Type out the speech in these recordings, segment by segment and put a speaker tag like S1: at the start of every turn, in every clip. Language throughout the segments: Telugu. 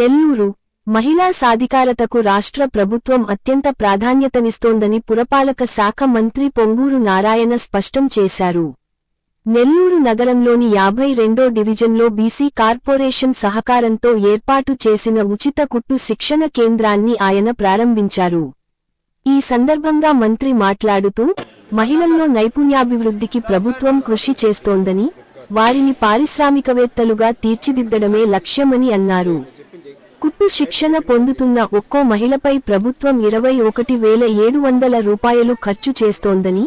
S1: నెల్లూరు మహిళా సాధికారతకు రాష్ట్ర ప్రభుత్వం అత్యంత ప్రాధాన్యతనిస్తోందని పురపాలక శాఖ మంత్రి పొంగూరు నారాయణ స్పష్టం చేశారు. నెల్లూరు నగరంలోని యాభై రెండో డివిజన్లో బీసీ కార్పొరేషన్ సహకారంతో ఏర్పాటు చేసిన ఉచిత కుట్టు శిక్షణ కేంద్రాన్ని ఆయన ప్రారంభించారు. ఈ సందర్భంగా మంత్రి మాట్లాడుతూ మహిళల్లో నైపుణ్యాభివృద్ధికి ప్రభుత్వం కృషి చేస్తోందని వారిని పారిశ్రామికవేత్తలుగా తీర్చిదిద్దడమే లక్ష్యమని అన్నారు. కుట్టు శిక్షణ పొందుతున్న ఒక్కో మహిళపై ప్రభుత్వం ఇరవై ఒకటి వేల ఏడు వందల రూపాయలు ఖర్చు చేస్తోందని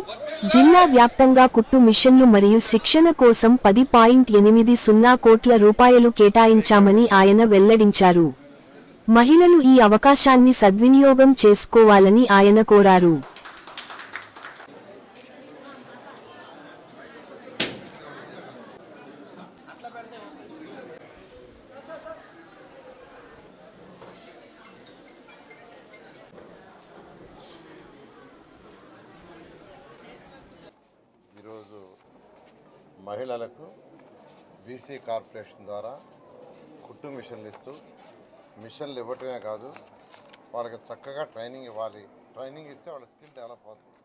S1: జిల్లా వ్యాప్తంగా కుట్టు మిషన్లు మరియు శిక్షణ కోసం పది పాయింట్ ఎనిమిది సున్నా కోట్ల రూపాయలు కేటాయించామని ఆయన వెల్లడించారు. మహిళలు ఈ అవకాశాన్ని సద్వినియోగం చేసుకోవాలని ఆయన కోరారు
S2: ఈరోజు మహిళలకు బీసీ కార్పొరేషన్ ద్వారా కుట్టు మిషన్లు ఇస్తూ మిషన్లు ఇవ్వటమే కాదు వాళ్ళకి చక్కగా ట్రైనింగ్ ఇవ్వాలి. ట్రైనింగ్ ఇస్తే వాళ్ళ స్కిల్ డెవలప్ అవుతుంది.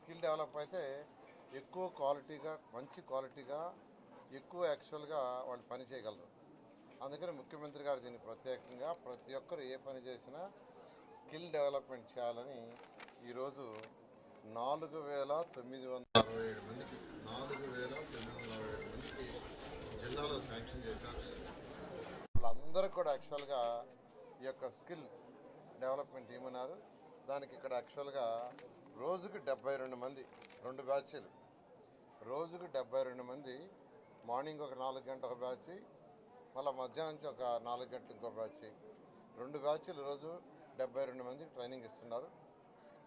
S2: స్కిల్ డెవలప్ అయితే ఎక్కువ క్వాలిటీగా మంచి క్వాలిటీగా ఎక్కువ యాక్చువల్గా వాళ్ళు పని చేయగలరు. అందుకని ముఖ్యమంత్రి గారు దీన్ని ప్రత్యేకంగా ప్రతి ఒక్కరు ఏ పని చేసినా స్కిల్ డెవలప్మెంట్ చేయాలని ఈరోజు నాలుగు వేల తొమ్మిది వందల అరవై ఏడు మందికి నాలుగు వేల తొమ్మిది వందల అరవై ఏడు మందికి జిల్లాలో శాంక్షన్ చేశారు. వాళ్ళందరూ కూడా యాక్చువల్గా ఈ యొక్క స్కిల్ డెవలప్మెంట్ ఏమన్నారు దానికి ఇక్కడ యాక్చువల్గా రోజుకి డెబ్బై రెండు మంది రెండు బ్యాచ్లు. రోజుకు డెబ్బై రెండు మంది మార్నింగ్ ఒక నాలుగు గంటల ఒక బ్యాచ్ మళ్ళీ మధ్యాహ్నం నుంచి ఒక నాలుగు గంటలు ఇంకో బ్యాచ్. రెండు బ్యాచ్లు రోజు డెబ్బై రెండు మందికి ట్రైనింగ్ ఇస్తున్నారు.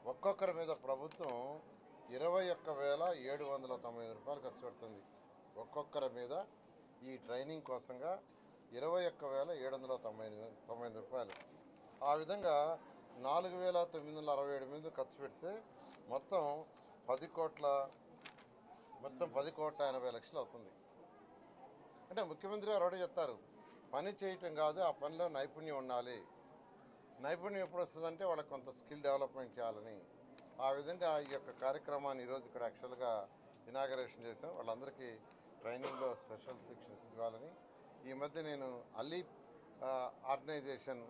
S2: ఒక్కొక్కరి మీద ప్రభుత్వం ఇరవై ఒక్క వేల ఏడు వందల తొంభై రూపాయలు ఖర్చు పెడుతుంది. ఒక్కొక్కరి మీద ఈ ట్రైనింగ్ కోసంగా ఇరవై ఒక్క వేల ఏడు వందల తొంభై తొంభై రూపాయలు. ఆ విధంగా నాలుగు వేల తొమ్మిది వందల అరవై ఏడు మీద ఖర్చు పెడితే మొత్తం పది కోట్ల మొత్తం పది కోట్ల ఎనభై లక్షలు అవుతుంది. అంటే ముఖ్యమంత్రి గారు ఒకటి చెప్తారు పని చేయటం కాదు ఆ పనిలో నైపుణ్యం ఉండాలి. నైపుణ్యం ఎప్పుడు వస్తుందంటే వాళ్ళకి కొంత స్కిల్ డెవలప్మెంట్ చేయాలని. ఆ విధంగా ఈ యొక్క కార్యక్రమాన్ని ఈరోజు ఇక్కడ యాక్చువల్గా ఇనాగరేషన్ చేసాం వాళ్ళందరికీ ట్రైనింగ్లో స్పెషల్ శిక్షణ ఇవ్వాలని. ఈ మధ్య నేను అలీ ఆర్గనైజేషన్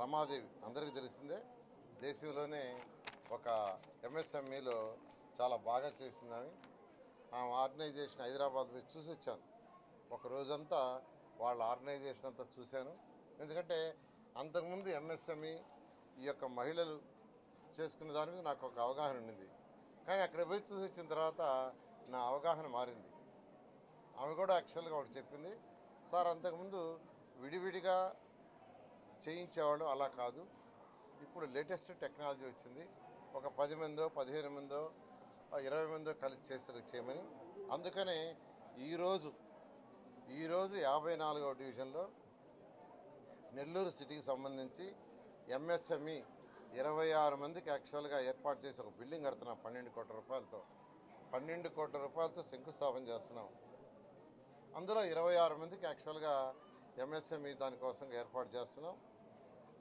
S2: రమాదేవి అందరికీ తెలిసిందే. దేశంలోనే ఒక ఎంఎస్ఎంఈలో చాలా బాగా చేసిందని. ఆ ఆర్గనైజేషన్ హైదరాబాద్ పోయి చూసి వచ్చాను ఒక రోజంతా వాళ్ళ ఆర్గనైజేషన్ అంతా చూశాను. ఎందుకంటే అంతకుముందు ఎంఎస్ఎంఈ ఈ యొక్క మహిళలు చేసుకున్న దాని మీద నాకు ఒక అవగాహన ఉండింది. కానీ అక్కడ పోయి చూసి వచ్చిన తర్వాత నా అవగాహన మారింది. ఆమె కూడా యాక్చువల్గా ఒకటి చెప్పింది సార్ అంతకుముందు విడివిడిగా చేయించేవాళ్ళం అలా కాదు. ఇప్పుడు లేటెస్ట్ టెక్నాలజీ వచ్చింది. ఒక పది మందో పదిహేను మందో ఇరవై మందో కలిసి చేస్తారు చేయమని. అందుకనే ఈరోజు ఈరోజు యాభై నాలుగవ డివిజన్లో నెల్లూరు సిటీకి సంబంధించి ఎంఎస్ఎంఈ ఇరవై ఆరు మందికి యాక్చువల్గా ఏర్పాటు చేసి ఒక బిల్డింగ్ కడుతున్నాం పన్నెండు కోట్ల రూపాయలతో. పన్నెండు కోట్ల రూపాయలతో శంకుస్థాపన చేస్తున్నాం. అందులో ఇరవై ఆరు మందికి యాక్చువల్గా ఎంఎస్ఎంఈ దానికోసం ఏర్పాటు చేస్తున్నాం.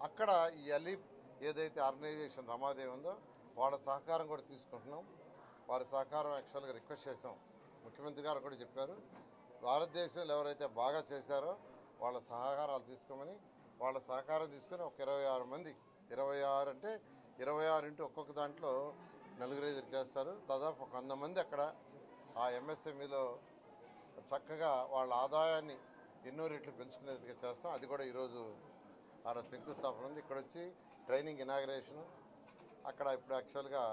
S2: అక్కడ ఈ అలీఫ్ ఏదైతే ఆర్గనైజేషన్ రమాదేవి ఉందో వాళ్ళ సహకారం కూడా తీసుకుంటున్నాం. వారి సహకారం యాక్చువల్గా రిక్వెస్ట్ చేసాం ముఖ్యమంత్రి గారు కూడా చెప్పారు. భారతదేశంలో ఎవరైతే బాగా చేశారో వాళ్ళ సహకారాలు తీసుకోమని వాళ్ళ సహకారం తీసుకొని ఒక ఇరవై ఆరు మంది ఇరవై ఆరు అంటే ఇరవై ఆరు ఇంటూ ఒక్కొక్క దాంట్లో నలుగురు చేస్తారు. దాదాపు ఒక వంద మంది అక్కడ ఆ ఎంఎస్ఎంఈలో చక్కగా వాళ్ళ ఆదాయాన్ని ఎన్నో రెట్లు పెంచుకునేదిగా చేస్తాం. అది కూడా ఈరోజు ఆడ శంకుస్థాపన ఉంది. ఇక్కడ వచ్చి ట్రైనింగ్ ఇనాగరేషను. అక్కడ ఇప్పుడు యాక్చువల్గా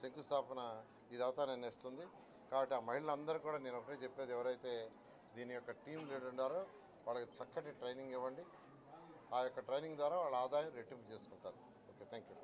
S2: శంకుస్థాపన ఇది అవుతానని నెక్స్ట్ కాబట్టి ఆ మహిళలందరూ కూడా నేను ఒకటే చెప్పేది ఎవరైతే దీని యొక్క టీం లీడర్ ఉన్నారో వాళ్ళకి చక్కటి ట్రైనింగ్ ఇవ్వండి. ఆ యొక్క ట్రైనింగ్ ద్వారా వాళ్ళ ఆదాయం రెట్టింపు చేసుకుంటారు. Okay thank you